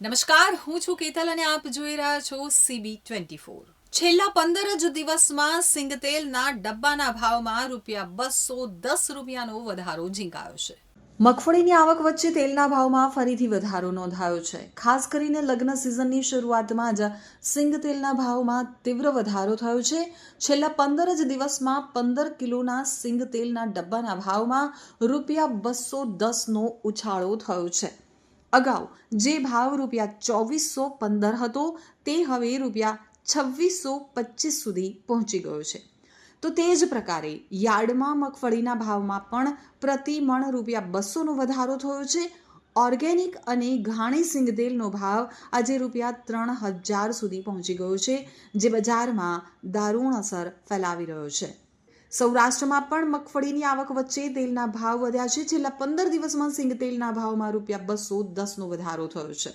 નમસ્કાર, હું છું કેતલ અને આપ જોઈ રહ્યા છો સીબી ટ્વેન્ટી ફોર છેલ્લા પંદર જ દિવસમાં સિંગતેલના ડબ્બાના ભાવમાં રૂપિયા બસો દસ રૂપિયાનો વધારો ઝીંકાયો છે. મગફળીની આવક વચ્ચે તેલના ભાવમાં ફરીથી વધારો નોંધાયો છે. ખાસ કરીને લગ્ન સિઝનની શરૂઆતમાં જ સિંગ તેલના ભાવમાં તીવ્ર વધારો થયો છે. છેલ્લા પંદર જ દિવસમાં પંદર કિલોના સિંગ તેલના ડબ્બાના ભાવમાં રૂપિયા બસો દસનો ઉછાળો થયો છે. અગાઉ જે ભાવ રૂપિયા ચોવીસો પંદર હતો, તે હવે રૂપિયા છવ્વીસો પચીસ સુધી પહોંચી ગયો છે. તો તે જ પ્રકારે યાર્ડમાં મગફળીના ભાવમાં પણ પ્રતિ મણ રૂપિયા બસોનો વધારો થયો છે. ઓર્ગેનિક અને ઘાણી સિંગતેલનો ભાવ આજે રૂપિયા ત્રણ હજાર સુધી પહોંચી ગયો છે, જે બજારમાં દારૂણ અસર ફેલાવી રહ્યો છે. સૌરાષ્ટ્રમાં પણ મગફળીની આવક વચ્ચે તેલના ભાવ વધ્યા છે. છેલ્લા પંદર દિવસમાં સિંગતેલના ભાવમાં રૂપિયા બસો દસનો વધારો થયો છે.